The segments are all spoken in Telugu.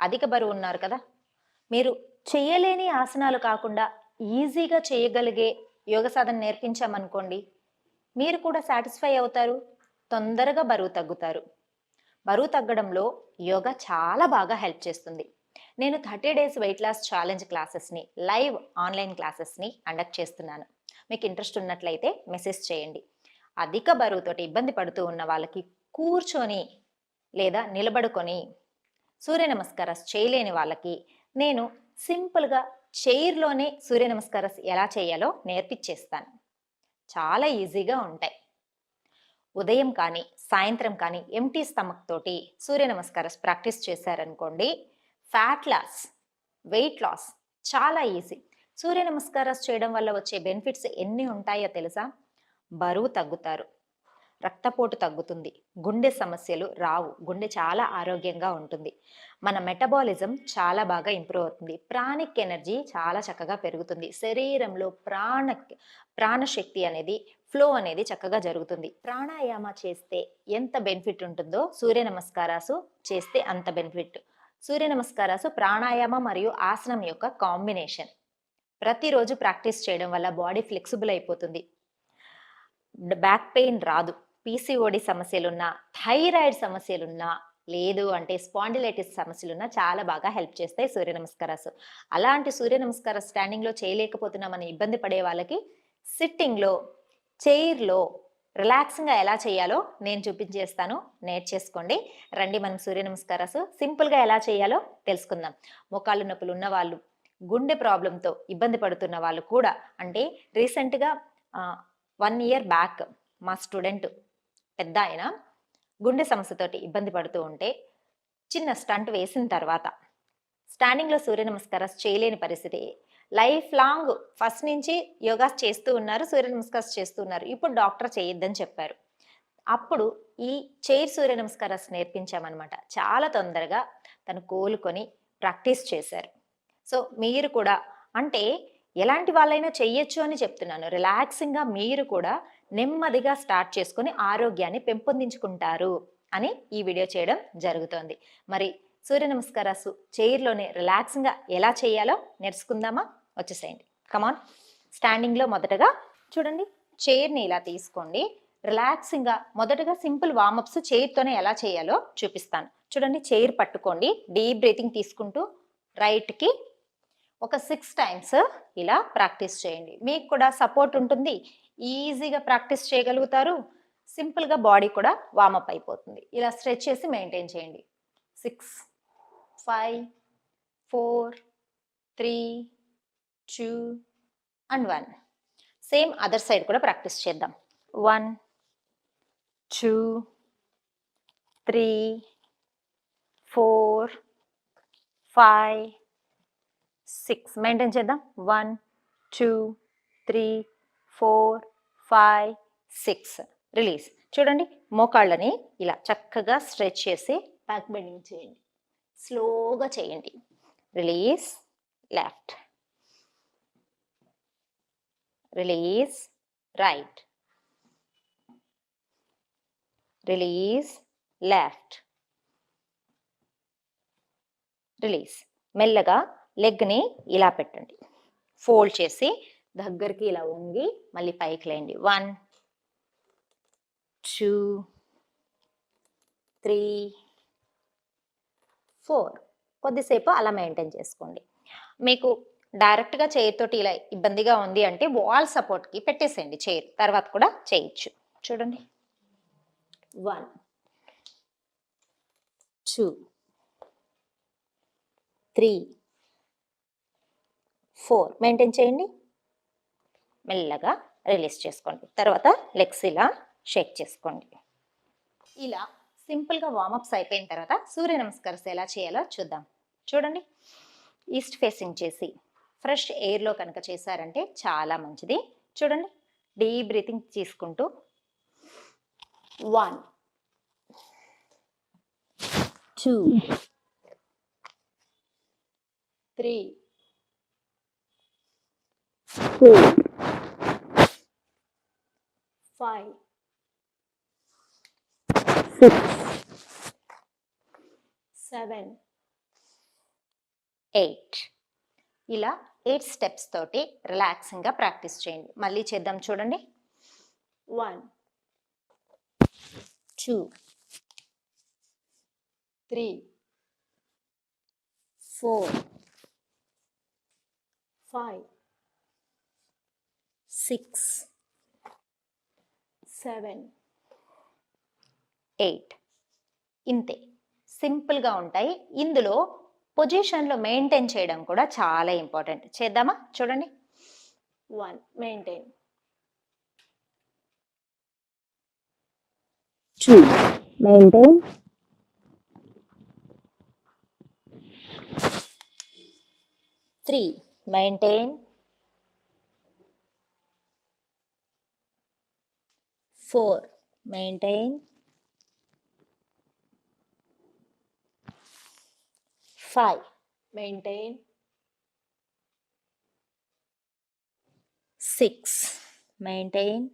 అధిక బరువు ఉన్నారు కదా. మీరు చేయలేని ఆసనాలు కాకుండా ఈజీగా చేయగలిగే యోగ సాధన నేర్పించామనుకోండి మీరు కూడా సాటిస్ఫై అవుతారు తొందరగా బరువు తగ్గుతారు. బరువు తగ్గడంలో యోగా చాలా బాగా హెల్ప్ చేస్తుంది. నేను thirty days weight loss challenge క్లాసెస్ని live online క్లాసెస్ని కండక్ట్ చేస్తున్నాను. మీకు ఇంట్రెస్ట్ ఉన్నట్లయితే మెసేజ్ చేయండి. అధిక బరువుతోటి ఇబ్బంది పడుతూ ఉన్న వాళ్ళకి కూర్చొని లేదా నిలబడుకొని సూర్య నమస్కారాలు చేయలేని వాళ్ళకి నేను సింపుల్గా చైర్లోనే సూర్య నమస్కారాలు ఎలా చేయాలో నేర్పించేస్తాను చాలా ఈజీగా ఉంటాయి. ఉదయం కానీ సాయంత్రం కానీ ఎంటీ స్టమక్ తోటి సూర్య నమస్కారాలు ప్రాక్టీస్ చేశారనుకోండి ఫ్యాట్ లాస్ వెయిట్ లాస్ చాలా ఈజీ. సూర్య నమస్కారాలు చేయడం వల్ల వచ్చే బెనిఫిట్స్ ఎన్ని ఉంటాయో తెలుసా? బరువు తగ్గుతారు. రక్తపోటు తగ్గుతుంది. గుండె సమస్యలు రావు. గుండె చాలా ఆరోగ్యంగా ఉంటుంది. మన మెటబాలిజం చాలా బాగా ఇంప్రూవ్ అవుతుంది. ప్రాణిక్ ఎనర్జీ చాలా చక్కగా పెరుగుతుంది. శరీరంలో ప్రాణ ప్రాణశక్తి అనేది ఫ్లో అనేది చక్కగా జరుగుతుంది. ప్రాణాయామ చేస్తే ఎంత బెనిఫిట్ ఉంటుందో సూర్య నమస్కారాసు చేస్తే అంత బెనిఫిట్. సూర్య నమస్కారాసు ప్రాణాయామ మరియు ఆసనం యొక్క కాంబినేషన్. ప్రతిరోజు ప్రాక్టీస్ చేయడం వల్ల బాడీ ఫ్లెక్సిబుల్ అయిపోతుంది. బ్యాక్ పెయిన్ రాదు. పీసీఓడి సమస్యలున్నా థైరాయిడ్ సమస్యలున్నా లేదు అంటే స్పాండిలైటిస్ సమస్యలున్నా చాలా బాగా హెల్ప్ చేస్తాయి సూర్య నమస్కారాలు. అలాంటి సూర్య నమస్కారం స్టాండింగ్లో చేయలేకపోతున్నామని ఇబ్బంది పడే వాళ్ళకి సిట్టింగ్లో చైర్లో రిలాక్సింగ్గా ఎలా చేయాలో నేను చూపించేస్తాను. నేర్చేసుకోండి రండి మనం సూర్య నమస్కారాలు. సింపుల్గా ఎలా చేయాలో తెలుసుకుందాం. మోకాళ్ళు నొప్పులు ఉన్న వాళ్ళు గుండె ప్రాబ్లంతో ఇబ్బంది పడుతున్న వాళ్ళు కూడా అంటే రీసెంట్గా వన్ ఇయర్ బ్యాక్ మా స్టూడెంట్ పెద్ద ఆయన గుండె సమస్యతోటి ఇబ్బంది పడుతూ ఉంటే చిన్న స్టంట్ వేసిన తర్వాత స్టాండింగ్లో సూర్య నమస్కారం చేయలేని పరిస్థితి. లైఫ్ లాంగ్ ఫస్ట్ నుంచి యోగాస్ చేస్తూ ఉన్నారు సూర్య నమస్కారం చేస్తూ ఉన్నారు. ఇప్పుడు డాక్టర్ చేయొద్దని చెప్పారు. అప్పుడు ఈ చైర్ సూర్య నమస్కారం నేర్పించామన్నమాట. చాలా తొందరగా తను కోలుకొని ప్రాక్టీస్ చేశారు. సో మీరు కూడా అంటే ఎలాంటి వాళ్ళైనా చెయ్యొచ్చు అని చెప్తున్నాను. రిలాక్సింగ్గా మీరు కూడా నెమ్మదిగా స్టార్ట్ చేసుకుని ఆరోగ్యాన్ని పెంపొందించుకుంటారు అని ఈ వీడియో చేయడం జరుగుతోంది. మరి సూర్య నమస్కారాలు చైర్లోనే రిలాక్సింగ్గా ఎలా చేయాలో నేర్చుకుందామా? వచ్చేసేయండి. కమాన్ స్టాండింగ్లో మొదటగా చూడండి. చైర్ని ఇలా తీసుకోండి. రిలాక్సింగ్గా మొదటగా సింపుల్ వామప్స్ చైర్తోనే ఎలా చేయాలో చూపిస్తాను. చూడండి చైర్ పట్టుకోండి. డీప్ బ్రీతింగ్ తీసుకుంటూ రైట్కి ఒక సిక్స్ టైమ్స్ ఇలా ప్రాక్టీస్ చేయండి. మీకు కూడా సపోర్ట్ ఉంటుంది. ఈజీగా ప్రాక్టీస్ చేయగలుగుతారు. సింపుల్గా బాడీ కూడా వామప్ అయిపోతుంది. ఇలా స్ట్రెచ్ చేసి మెయింటైన్ చేయండి. Six five four three two and one same other side కూడా ప్రాక్టీస్ చేద్దాం. One two three four five six. Maintain చేద్దాం. One two three four five six release చూడండి మోకాళ్ళని ఇలా చక్కగా స్ట్రెచ్ చేసి బ్యాక్ బెండింగ్ చేయండి. స్లోగా చేయండి. Release left release right release left release మెల్లగా లెగ్ని ఇలా పెట్టండి. ఫోల్డ్ చేసి దగ్గరికి ఇలా వంగి మళ్ళీ పైకి లేండి వన్ టూ త్రీ ఫోర్. కొద్దిసేపు అలా మెయింటైన్ చేసుకోండి. మీకు డైరెక్ట్గా చైర్ తోటి ఇలా ఇబ్బందిగా ఉంది అంటే వాల్ సపోర్ట్కి పెట్టేసేయండి చైర్ తర్వాత కూడా చేయొచ్చు. చూడండి. One two three four maintain చేయండి. మెల్లగా రిలీజ్ చేసుకోండి. తర్వాత లెగ్స్ ఇలా షేక్ చేసుకోండి. ఇలా సింపుల్గా వామప్స్ అయిపోయిన తర్వాత సూర్య నమస్కారం ఎలా చేయాలో చూద్దాం. చూడండి. ఈస్ట్ ఫేసింగ్ చేసి ఫ్రెష్ ఎయిర్లో కనుక చేశారంటే చాలా మంచిది. చూడండి. డీప్ బ్రీతింగ్ తీసుకుంటూ one two three four, five, six, seven, eight ఇలా ఎయిట్ స్టెప్స్ తోటి రిలాక్సింగ్గా ప్రాక్టీస్ చేయండి. మళ్ళీ చేద్దాం చూడండి. One two three four five six seven eight. ఇంతే. సింపుల్గా ఉంటాయి. ఇందులో పొజిషన్లో మెయింటైన్ చేయడం కూడా చాలా ఇంపార్టెంట్. చేద్దామా? చూడండి. One maintain. Two maintain. Three maintain. Four maintain five maintain six maintain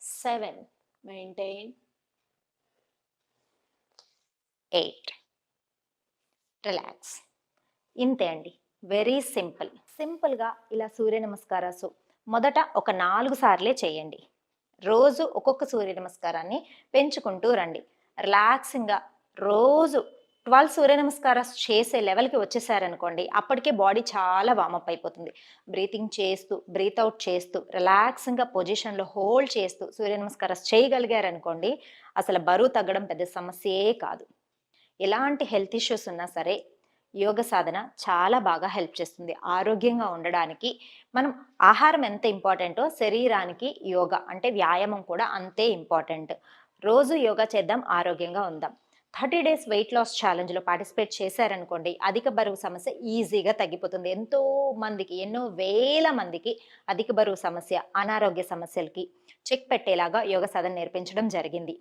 seven maintain eight relax ఇంతే అండి. వెరీ సింపుల్ సింపుల్గా ఇలా సూర్య నమస్కారాసు మొదట ఒక నాలుగు సార్లే చేయండి. రోజు ఒక్కొక్క సూర్య నమస్కారాన్ని పెంచుకుంటూ రండి. రిలాక్సింగ్గా రోజు ట్వెల్వ్ సూర్య నమస్కారాలు చేసే లెవెల్కి వచ్చేసారనుకోండి అప్పటికే బాడీ చాలా వామప్ అయిపోతుంది. బ్రీతింగ్ చేస్తూ బ్రీత్ అవుట్ చేస్తూ రిలాక్సింగ్గా పొజిషన్లో హోల్డ్ చేస్తూ సూర్య నమస్కారాలు చేయగలిగారనుకోండి అసలు బరువు తగ్గడం పెద్ద సమస్యే కాదు. ఎలాంటి హెల్త్ ఇష్యూస్ ఉన్నా సరే యోగ సాధన చాలా బాగా హెల్ప్ చేస్తుంది. ఆరోగ్యంగా ఉండడానికి మనం ఆహారం ఎంత ఇంపార్టెంటో శరీరానికి యోగా అంటే వ్యాయామం కూడా అంతే ఇంపార్టెంట్. రోజు యోగా చేద్దాం ఆరోగ్యంగా ఉందాం. థర్టీ డేస్ వెయిట్ లాస్ ఛాలెంజ్లో పార్టిసిపేట్ చేశారనుకోండి అధిక బరువు సమస్య ఈజీగా తగ్గిపోతుంది. ఎంతో మందికి ఎన్నో వేల మందికి అధిక బరువు సమస్య అనారోగ్య సమస్యలకి చెక్ పెట్టేలాగా యోగ సాధన నేర్పించడం జరిగింది.